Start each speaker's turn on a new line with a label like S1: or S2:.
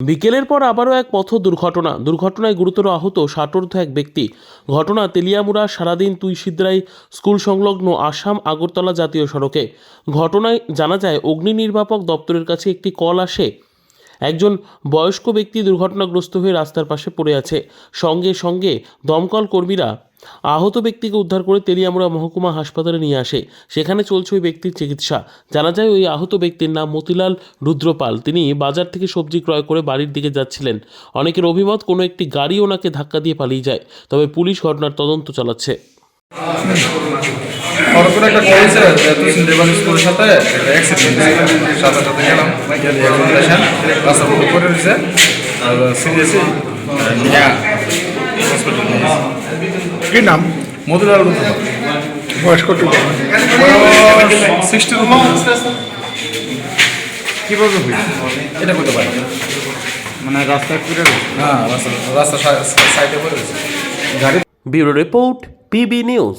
S1: বিকেলের পর আবারও এক পথ দুর্ঘটনা। দুর্ঘটনায় গুরুতর আহত ষাটোর্ধ এক ব্যক্তি। ঘটনা তেলিয়ামুড়া, সারাদিন তুইসিদ্রাই স্কুল সংলগ্ন আসাম আগরতলা জাতীয় সড়কে। ঘটনায় জানা যায়, অগ্নি নির্বাপক দপ্তরের কাছে একটি কল আসে। একজন বয়স্ক ব্যক্তি দুর্ঘটনাগ্রস্ত হয়ে রাস্তার পাশে পড়ে আছে। সঙ্গে সঙ্গে দমকল কর্মীরা আহত ব্যক্তিকে উদ্ধার করে তেলিয়ামুড়া মহকুমা হাসপাতালে নিয়ে আসে। সেখানে চলছে ওই ব্যক্তির চিকিৎসা। জানা যায় ওই আহত ব্যক্তির নাম মতিলাল রুদ্রপাল। তিনি বাজার থেকে সবজি ক্রয় করে বাড়ির দিকে যাচ্ছিলেন। অনেকের অভিমত, কোনো একটি গাড়ি ওনাকে ধাক্কা দিয়ে পালিয়ে যায়। তবে পুলিশ ঘটনার তদন্ত চালাচ্ছে।
S2: সাথে।
S3: কি নাম?
S2: মধুলাল
S3: বয়স কত?
S2: সিক্সটি
S3: কীভাবে
S2: এটা করতে পারি
S3: মানে রাস্তায় পুরো
S2: হ্যাঁ রাস্তা রাস্তা সাইডে পড়ে রয়েছে
S3: গাড়ি
S1: bureau report PB news.